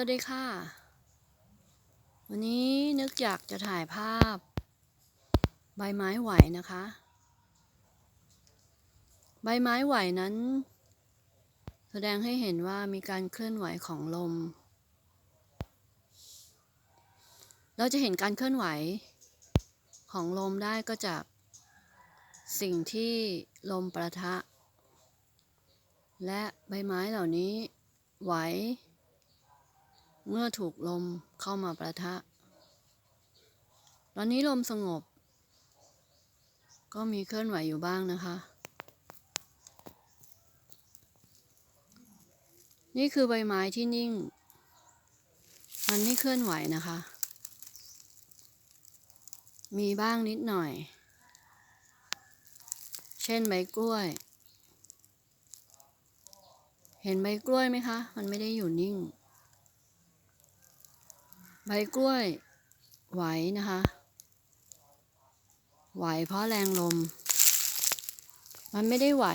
วัสดีค่ะ วันนี้นึกอยากจะถ่ายภาพ ใบไม้ไหวนะคะ ใบไม้ไหวนั้น แสดงให้เห็นว่ามีการเคลื่อนไหวของลม เราจะเห็นการเคลื่อนไหวของลมได้ก็จากสิ่งที่ลมประทะ และใบไม้เหล่านี้ไหว เมื่อถูกลมเข้ามาประทะ ตอนนี้ลมสงบ ก็มีเคลื่อนไหวอยู่บ้างนะคะ นี่คือใบไม้ที่นิ่ง มันไม่เคลื่อนไหวนะคะ มีบ้างนิดหน่อย เช่นใบกล้วย เห็นใบกล้วยไหมคะ มันไม่ได้อยู่นิ่ง ใบกล้วยไหวนะคะ ไหวเพราะแรงลม มันไม่ได้ไหว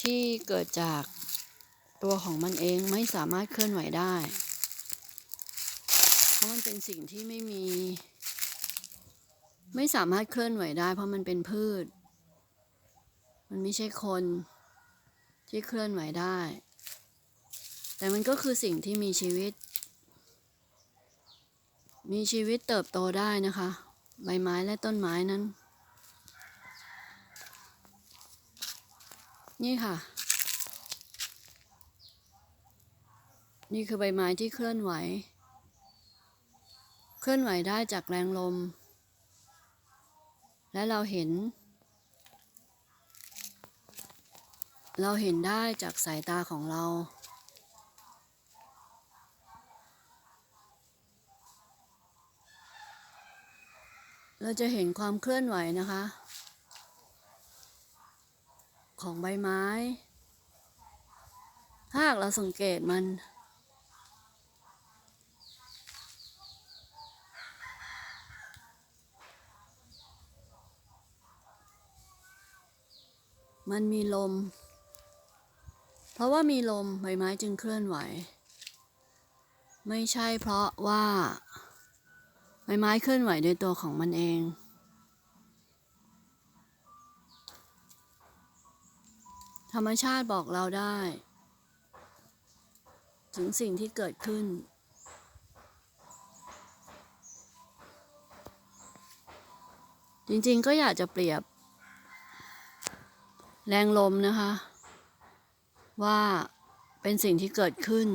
ที่เกิดจากตัวของมันเองไม่สามารถเคลื่อนไหวได้ เพราะมันเป็นสิ่งที่ไม่มี ไม่สามารถเคลื่อนไหวได้ เพราะมันเป็นพืช มันไม่ใช่คนที่เคลื่อนไหวได้ แต่มันก็คือสิ่งที่มีชีวิต มีชีวิตเติบโตได้นะคะ ใบไม้และต้นไม้นั้น นี่ค่ะ นี่คือใบไม้ที่เคลื่อนไหว เคลื่อนไหวได้จากแรงลม และเราเห็น เราเห็นได้จากสายตาของเรา เราจะเห็นความเคลื่อนไหวนะคะ ของใบไม้ หากเราสังเกตมัน มันมีลม เพราะว่ามีลมใบไม้จึงเคลื่อนไหว ไม่ใช่เพราะว่า บไม้เคลื่อนไหวโดยตัวของมันเอง ธรรมชาติบอกเราได้ ถึงสิ่งที่เกิดขึ้น จริงๆก็อยากจะเปรียบ แรงลมนะคะ ว่าเป็นสิ่งที่เกิดขึ้น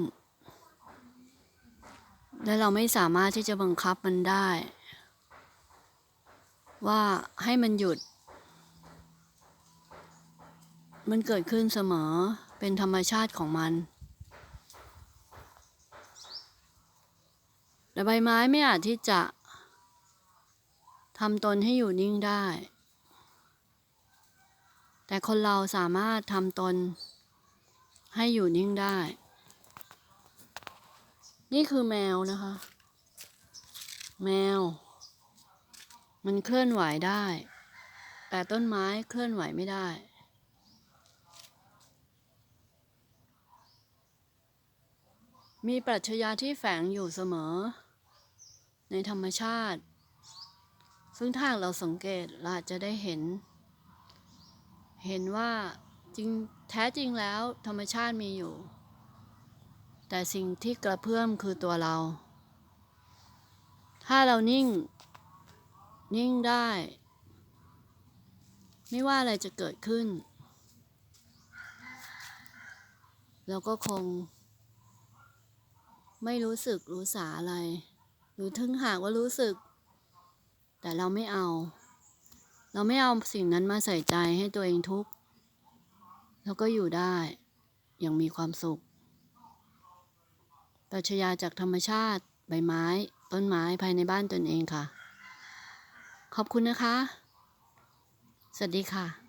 และเราไม่สามารถที่จะบังคับมันได้ ว่าให้มันหยุด มันเกิดขึ้นเสมอเป็นธรรมชาติของมัน แต่ใบไม้ไม่อาจที่จะทำตนให้อยู่นิ่งได้ แต่คนเราสามารถทำตนให้อยู่นิ่งได้ นี่คือแมวนะคะ แมว มันเคลื่อนไหวได้ แต่ต้นไม้เคลื่อนไหวไม่ได้ มีปรัชญาที่แฝงอยู่เสมอ ในธรรมชาติ ซึ่งถ้าเราสังเกตเราจจะได้เห็น เห็นว่าจริงแท้จริงแล้วธรรมชาติมีอยู่ แต่สิ่งที่กระเพื่อมคือตัวเรา ถ้าเรานิ่ง นิ่งได้ ไม่ว่าอะไรจะเกิดขึ้น เราก็คง ไม่รู้สึกรู้สาอะไร หรือถึงหากว่ารู้สึก แต่เราไม่เอา เราไม่เอาสิ่งนั้นมาใส่ใจให้ตัวเองทุกข์ แล้วก็อยู่ได้อย่างมีความสุข ปรัชญาจากธรรมชาติ ใบไม้ ต้นไม้ภายในบ้านตนเองค่ะ ขอบคุณนะคะ สวัสดีค่ะ